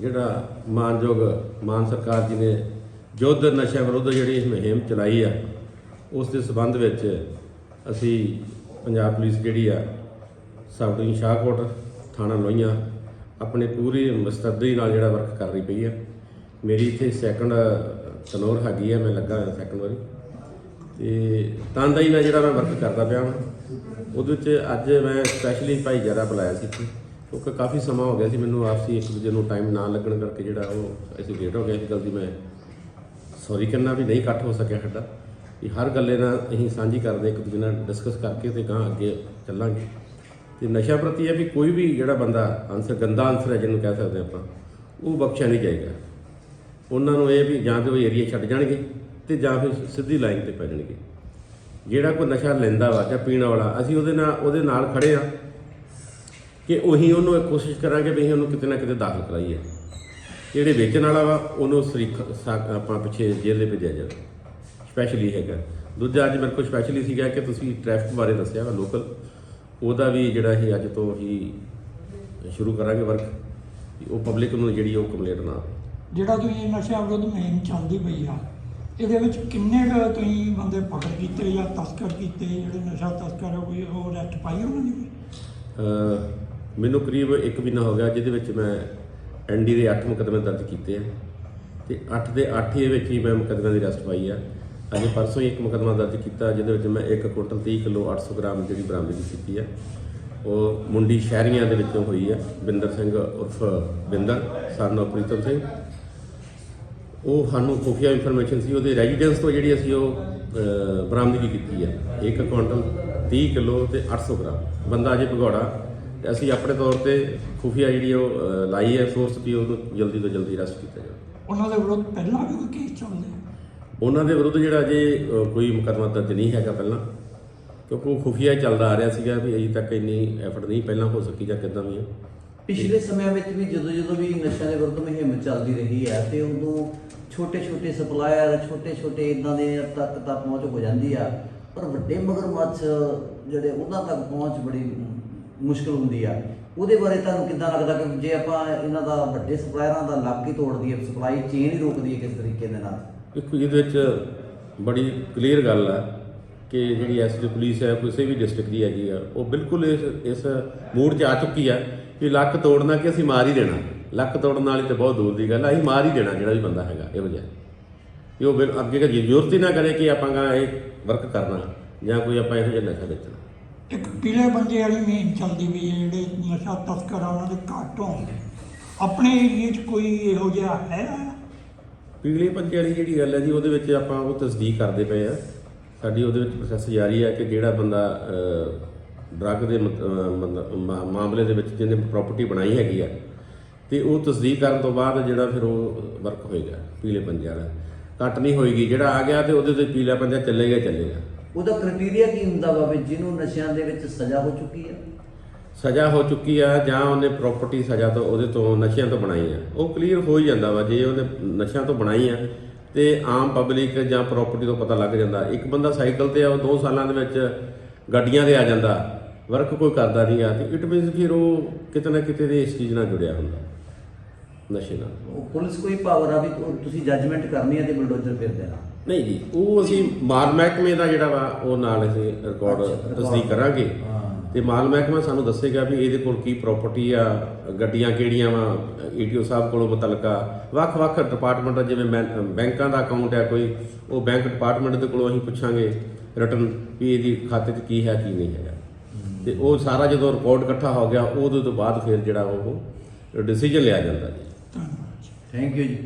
ਜਿਹੜਾ ਮਾਨਯੋਗ ਮਾਨ ਸਰਕਾਰ ਜੀ ਨੇ ਯੁੱਧ ਨਸ਼ਾ ਵਿਰੁੱਧ ਜਿਹੜੀ ਮੁਹਿੰਮ ਚਲਾਈ ਆ, ਉਸ ਦੇ ਸਬੰਧ ਵਿੱਚ ਅਸੀਂ ਪੰਜਾਬ ਪੁਲਿਸ ਜਿਹੜੀ ਆ ਸਬ ਡਿਵੀਜ਼ਨ ਸ਼ਾਹਕੋਟ ਥਾਣਾ ਲੋਹੀਆਂ ਆਪਣੇ ਪੂਰੀ ਮਸਤਦੀ ਨਾਲ ਜਿਹੜਾ ਵਰਕ ਕਰ ਰਹੀ ਪਈ ਆ। ਮੇਰੀ ਇੱਥੇ ਸੈਕੰਡ ਤਨੋਰ ਹੈਗੀ ਆ, ਮੈਂ ਲੱਗਾ ਹੋਇਆ ਸੈਕੰਡ ਵਾਰੀ। ਤੇ ਤਨਦਾਈ ਨਾਲ ਜਿਹੜਾ ਮੈਂ ਵਰਕ ਕਰਦਾ ਪਿਆ ਹਾਂ ਉਹਦੇ ਵਿੱਚ ਅੱਜ ਮੈਂ ਸਪੈਸ਼ਲੀ ਭਾਈਚਾਰਾ ਬੁਲਾਇਆ ਸੀ ਕਿਉਂਕਿ ਕਾਫੀ ਸਮਾਂ ਹੋ ਗਿਆ ਸੀ ਮੈਨੂੰ ਆਪਸੀ ਇੱਕ ਦੂਜੇ ਨੂੰ ਟਾਈਮ ਨਾ ਲੱਗਣ ਕਰਕੇ ਜਿਹੜਾ ਉਹ ਅਸੀਂ ਲੇਟ ਹੋ ਗਏ ਇਸ ਗੱਲ ਦੀ ਮੈਂ ਸੌਰੀ ਕਰਨਾ ਵੀ ਨਹੀਂ ਇਕੱਠ ਹੋ ਸਕਿਆ ਸਾਡਾ। ਵੀ ਹਰ ਗੱਲੇ ਨਾਲ ਅਸੀਂ ਸਾਂਝੀ ਕਰਦੇ, ਇੱਕ ਦੂਜੇ ਨਾਲ ਡਿਸਕਸ ਕਰਕੇ ਤੇ ਗਾਂ ਅੱਗੇ ਚੱਲਾਂਗੇ। ਤੇ ਨਸ਼ਾ ਪ੍ਰਤੀ ਇਹ ਵੀ ਕੋਈ ਵੀ ਜਿਹੜਾ ਬੰਦਾ ਆਨਸਰ ਗੰਦਾ ਆਨਸਰ ਹੈ ਜਿਹਨੂੰ ਕਹਿ ਸਕਦੇ ਆਪਾਂ, ਉਹ ਬਖਸ਼ਿਆ ਨਹੀਂ ਜਾਏਗਾ। ਉਹਨਾਂ ਨੂੰ ਇਹ ਵੀ ਜਾਂ ਤੇ ਉਹ ਏਰੀਆ ਛੱਡ ਜਾਣਗੇ ਤੇ ਜਾਂ ਫਿਰ ਸਿੱਧੀ ਲਾਈਨ ਤੇ ਪੈ ਜਾਣਗੇ। ਜਿਹੜਾ ਕੋਈ ਨਸ਼ਾ ਲੈਂਦਾ ਵਾ ਜਾਂ ਪੀਣ ਵਾਲਾ, ਅਸੀਂ ਉਹਦੇ ਨਾਲ ਉਹਦੇ ਨਾਲ ਖੜੇ ਆ ਕਿ ਉਹੀ ਉਹਨੂੰ ਇਹ ਕੋਸ਼ਿਸ਼ ਕਰਾਂਗੇ ਵੀ ਅਸੀਂ ਉਹਨੂੰ ਕਿਤੇ ਨਾ ਕਿਤੇ ਦਾਖਲ ਕਰਾਈਏ। ਜਿਹੜੇ ਵੇਚਣ ਵਾਲਾ ਵਾ ਉਹਨੂੰ ਸਰੀਖ ਆਪਾਂ ਪਿੱਛੇ ਜੇਲ੍ਹ ਦੇ ਭੇਜਿਆ ਜਾਵੇ। ਸਪੈਸ਼ਲੀ ਹੈਗਾ। ਦੂਜਾ ਅੱਜ ਮੇਰੇ ਕੋਲ ਸਪੈਸ਼ਲੀ ਸੀਗਾ ਕਿ ਤੁਸੀਂ ਟ੍ਰੈਫਿਕ ਬਾਰੇ ਦੱਸਿਆ ਵਾ ਲੋਕਲ ਉਹਦਾ ਵੀ ਜਿਹੜਾ ਇਹ ਅੱਜ ਤੋਂ ਹੀ ਸ਼ੁਰੂ ਕਰਾਂਗੇ ਵਰਕ ਉਹ ਪਬਲਿਕ ਨੂੰ ਜਿਹੜੀ ਉਹ ਕੰਪਲੇਂਟ ਨਾ ਜਿਹੜਾ ਤੁਸੀਂ ਨਸ਼ਾ ਵਿਰੁੱਧ ਮੁਹਿੰਮ ਚੱਲਦੀ ਪਈ ਆ ਇਹਦੇ ਵਿੱਚ ਕਿੰਨੇ ਕੁ ਤੁਸੀਂ ਬੰਦੇ ਪਕੜ ਕੀਤੇ ਜਾਂ ਤਸਕਰ ਕੀਤੇ? ਜਿਹੜੇ ਨਸ਼ਾ ਤਸਕਰ ਕੋਈ ਉਹ ਅਰੈਸਟ ਪਾਈ ਉਹਨਾਂ ਦੀ ਕੋਈ ਮੈਨੂੰ ਕਰੀਬ 1 ਮਹੀਨਾ ਹੋ ਗਿਆ ਜਿਹਦੇ ਵਿੱਚ ਮੈਂ ਐਨਡੀ ਦੇ 8 ਮੁਕੱਦਮੇ ਦਰਜ ਕੀਤੇ ਆ ਤੇ 8 ਦੇ 8 ਹੀ ਵਿੱਚ ਹੀ ਮੈਂ ਮੁਕੱਦਮਿਆਂ ਦੀ ਰੈਸਟ ਪਾਈ ਆ। ਅਜੇ ਪਰਸੋਂ ਹੀ ਇੱਕ ਮੁਕੱਦਮਾ ਦਰਜ ਕੀਤਾ, ਜਿਹਦੇ ਵਿੱਚ ਮੈਂ 1 ਕੁਇੰਟਲ 30 ਕਿਲੋ 800 ਗ੍ਰਾਮ ਜਿਹੜੀ ਬਰਾਮਦਗੀ ਕੀਤੀ ਆ। ਉਹ ਮੁੰਡੀ ਸ਼ਹਿਰੀਆਂ ਦੇ ਵਿੱਚੋਂ ਹੋਈ ਆ, ਬਿੰਦਰ ਸਿੰਘ ਉਰਫ ਬਿੰਦਰ, ਸਨ ਪ੍ਰੀਤਮ ਸਿੰਘ। ਉਹ ਸਾਨੂੰ ਖੁਫੀਆ ਇਨਫੋਰਮੇਸ਼ਨ ਸੀ, ਉਹਦੇ ਰੈਜ਼ੀਡੈਂਸ ਤੋਂ ਜਿਹੜੀ ਅਸੀਂ ਉਹ ਬਰਾਮਦਗੀ ਕੀਤੀ ਹੈ 1 ਕੁਇੰਟਲ 30 ਕਿਲੋ ਤੇ 800 ਗ੍ਰਾਮ। ਬੰਦਾ ਅਜੇ ਭਗੌੜਾ ਅਸੀਂ ਆਪਣੇ ਤੌਰ ਤੇ ਖੁਫੀਆ ਜਿਹੜੀ ਉਹ ਲਾਈ ਹੈ ਸੋਰਸ ਵੀ ਉਹਨੂੰ ਜਲਦੀ ਤੋਂ ਜਲਦੀ ਅਰੈਸਟ ਕੀਤਾ ਜਾਵੇ। ਉਹਨਾਂ ਦੇ ਵਿਰੁੱਧ ਪਹਿਲਾਂ ਵੀ ਕੋਈ ਕੇਸ ਚੱਲਦੇ ਆ? ਉਹਨਾਂ ਦੇ ਵਿਰੁੱਧ ਜਿਹੜਾ ਅਜੇ ਕੋਈ ਮੁਕੱਦਮਾ ਦਰਜ ਨਹੀਂ ਹੈਗਾ ਪਹਿਲਾਂ। ਕਿਉਂਕਿ ਉਹ ਖੁਫੀਆ ਹੀ ਚੱਲਦਾ ਆ ਰਿਹਾ ਸੀਗਾ ਵੀ ਅਜੇ ਤੱਕ ਇੰਨੀ ਐਫਰਟ ਨਹੀਂ ਪਹਿਲਾਂ ਹੋ ਸਕੀ ਜਾਂ ਕਿੱਦਾਂ ਵੀ ਹੈ ਪਿਛਲੇ ਸਮਿਆਂ ਵਿੱਚ ਵੀ ਜਦੋਂ ਜਦੋਂ ਵੀ ਨਸ਼ਿਆਂ ਦੇ ਵਿਰੁੱਧ ਮੁਹਿੰਮ ਚੱਲਦੀ ਰਹੀ ਹੈ ਤੇ ਉਦੋਂ ਛੋਟੇ ਛੋਟੇ ਸਪਲਾਇਰ ਛੋਟੇ ਛੋਟੇ ਇਦਾਂ ਦੇ ਤੱਕ ਤੱਕ ਪਹੁੰਚ ਹੋ ਜਾਂਦੀ ਆ। ਪਰ ਵੱਡੇ ਮਗਰਮੱਛ ਜਿਹੜੇ ਉਹਨਾਂ ਤੱਕ ਪਹੁੰਚ ਬੜੀ ਮੁਸ਼ਕਲ ਹੁੰਦੀ ਆ। ਉਹਦੇ ਬਾਰੇ ਤੁਹਾਨੂੰ ਕਿੱਦਾਂ ਲੱਗਦਾ ਕਿ ਜੇ ਆਪਾਂ ਇਹਨਾਂ ਦਾ ਵੱਡੇ ਸਪਲਾਇਰਾਂ ਦਾ ਲੱਕ ਹੀ ਤੋੜ ਦਈਏ ਸਪਲਾਈ ਚੇਨ ਹੀ ਰੋਕ ਦਈਏ ਕਿਸ ਤਰੀਕੇ ਦੇ ਨਾਲ? ਦੇਖੋ, ਇਹਦੇ ਵਿੱਚ ਬੜੀ ਕਲੀਅਰ ਗੱਲ ਆ ਕਿ ਜਿਹੜੀ ਐਸਡੀ ਪੁਲਿਸ ਹੈ, ਕਿਸੇ ਵੀ ਡਿਸਟ੍ਰਿਕਟ ਦੀ ਹੈਗੀ ਆ, ਉਹ ਬਿਲਕੁਲ ਇਸ ਇਸ ਮੂਡ 'ਚ ਆ ਚੁੱਕੀ ਆ ਕਿ ਲੱਕ ਤੋੜਨਾ ਕਿ ਅਸੀਂ ਮਾਰ ਹੀ ਦੇਣਾ। ਲੱਕ ਤੋੜਨ ਵਾਲੀ ਤੇ ਬਹੁਤ ਦੂਰ ਦੀ ਗੱਲ ਆ, ਅਸੀਂ ਮਾਰ ਹੀ ਦੇਣਾ ਜਿਹੜਾ ਵੀ ਬੰਦਾ ਹੈਗਾ, ਇਹੋ ਜਿਹਾ ਇਹ ਉਹ ਬਿਲ- ਅੱਗੇ ਕਦੀ ਜ਼ਰੂਰਤ ਹੀ ਨਾ ਕਰੇ ਕਿ ਆਪਾਂ ਇਹ ਵਰਕ ਕਰਨਾ ਜਾਂ ਕੋਈ ਆਪਾਂ ਇਹੋ ਜਿਹਾ ਨਸ਼ਾ ਵੇਚਣਾ। ਇੱਕ ਪੀਲੇ ਬੰਦੇ ਵਾਲੀ ਮੁਹਿੰਮ ਚੱਲਦੀ ਵੀ ਹੈ ਜਿਹੜੇ ਨਸ਼ਾ ਤਸਕਰ ਆ ਉਹਨਾਂ ਦੇ ਘੱਟ ਹੋਣ ਆਪਣੇ ਏਰੀਏ 'ਚ ਕੋਈ ਇਹੋ ਜਿਹਾ ਹੈ? ਪੀਲੇ ਪੰਜੇ ਵਾਲੀ ਜਿਹੜੀ ਗੱਲ ਹੈ ਜੀ ਉਹਦੇ ਵਿੱਚ ਆਪਾਂ ਉਹ ਤਸਦੀਕ ਕਰਦੇ ਪਏ ਆ ਸਾਡੀ ਉਹਦੇ ਵਿੱਚ ਪ੍ਰੋਸੈਸ ਜਾਰੀ ਹੈ ਕਿ ਜਿਹੜਾ ਬੰਦਾ ਡਰੱਗ ਦੇ ਮਤ- ਅਹ, ਮਤਲਬ ਮਾ- ਮਾਮਲੇ ਦੇ ਵਿੱਚ ਜਿਹਨੇ ਪ੍ਰਾਪਰਟੀ ਬਣਾਈ ਹੈਗੀ ਆ ਤੇ ਉਹ ਤਸਦੀਕ ਕਰਨ ਤੋਂ ਬਾਅਦ ਜਿਹੜਾ ਫਿਰ ਉਹ ਵਰਕ ਹੋਏਗਾ ਪੀਲੇ ਪੰਜੇ ਵਾਲਾ ਕੱਟ ਨਹੀਂ ਹੋਏਗੀ। ਜਿਹੜਾ ਆ ਗਿਆ ਤੇ ਉਹਦੇ ਤੇ ਪੀਲਾ ਪੰਜਾ ਚੱਲੇਗਾ ਹੀ ਚੱਲੇਗਾ। ਉਹਦਾ ਕ੍ਰਾਈਟੇਰੀਆ ਕੀ ਹੁੰਦਾ ਵਾ ਵੀ ਜਿਹਨੂੰ ਨਸ਼ਿਆਂ ਦੇ ਵਿੱਚ ਸਜ਼ਾ ਹੋ ਚੁੱਕੀ ਹੈ ਸਜ਼ਾ ਹੋ ਚੁੱਕੀ ਆ ਜਾਂ ਉਹਨੇ ਪ੍ਰਾਪਰਟੀ ਸਜ਼ਾ ਤੋਂ ਉਹਦੇ ਤੋਂ ਨਸ਼ਿਆਂ ਤੋਂ ਬਣਾਈ ਆ। ਉਹ ਕਲੀਅਰ ਹੋ ਹੀ ਜਾਂਦਾ ਵਾ ਜੇ ਉਹਨੇ ਨਸ਼ਿਆਂ ਤੋਂ ਬਣਾਈ ਆ ਤੇ ਆਮ ਪਬਲਿਕ ਜਾਂ ਪ੍ਰਾਪਰਟੀ ਤੋਂ ਪਤਾ ਲੱਗ ਜਾਂਦਾ। ਇੱਕ ਬੰਦਾ ਸਾਈਕਲ ਤੇ ਆ ਉਹ 2 ਸਾਲਾਂ ਦੇ ਵਿੱਚ ਗੱਡੀਆਂ ਤੇ ਆ ਜਾਂਦਾ ਵਰਕ ਕੋਈ ਕਰਦਾ ਨਹੀਂ ਆ ਤੇ ਇਟ ਮੀਨਸ ਫਿਰ ਉਹ ਕਿਤੇ ਨਾ ਕਿਤੇ ਦੇ ਇਸ ਚੀਜ਼ ਨਾਲ ਜੁੜਿਆ ਹੁੰਦਾ ਨਸ਼ੇ ਨਾਲ। ਉਹ ਪੁਲਿਸ ਕੋਈ ਪਾਵਰ ਆ ਵੀ ਤੁਸੀਂ ਜੱਜਮੈਂਟ ਕਰਨੀ ਹੈ ਤੇ ਬਲਡੋਜ਼ਰ ਫਿਰ ਦੇਣਾ ਨਹੀਂ ਜੀ ਉਹ ਅਸੀਂ ਮਾਲ ਮਹਿਕਮੇ ਦਾ ਜਿਹੜਾ ਵਾ ਉਹ ਨਾਲ ਅਸੀਂ ਰਿਕਾਰਡ ਤਸਦੀਕ ਕਰਾਂਗੇ। ਤੇ ਮਾਲ ਮਹਿਕਮਾ ਸਾਨੂੰ ਦੱਸੇਗਾ ਵੀ ਇਹਦੇ ਕੋਲ ਕੀ ਪ੍ਰਾਪਰਟੀ ਆ ਗੱਡੀਆਂ ਕਿਹੜੀਆਂ ਵਾ ਈਟੀਓ ਸਾਹਿਬ ਕੋਲੋਂ ਮੁਤਲਕਾ। ਵੱਖ-ਵੱਖ ਡਿਪਾਰਟਮੈਂਟ ਜਿਵੇਂ ਮੈਂ- ਬੈਂਕਾਂ ਦਾ ਅਕਾਊਂਟ ਹੈ ਕੋਈ ਉਹ ਬੈਂਕ ਡਿਪਾਰਟਮੈਂਟ ਦੇ ਕੋਲੋਂ ਅਸੀਂ ਪੁੱਛਾਂਗੇ ਰਿਟਰਨ ਵੀ ਇਹਦੀ ਖਾਤੇ 'ਚ ਕੀ ਹੈ ਕੀ ਨਹੀਂ ਹੈਗਾ। ਤੇ ਉਹ ਸਾਰਾ ਜਦੋਂ ਰਿਕਾਰਡ ਇਕੱਠਾ ਹੋ ਗਿਆ ਉਹਦੇ ਤੋਂ ਬਾਅਦ ਫਿਰ ਜਿਹੜਾ ਉਹ ਡਿਸੀਜਨ ਲਿਆ ਜਾਂਦਾ ਜੀ। ਥੈਂਕ ਯੂ ਜੀ।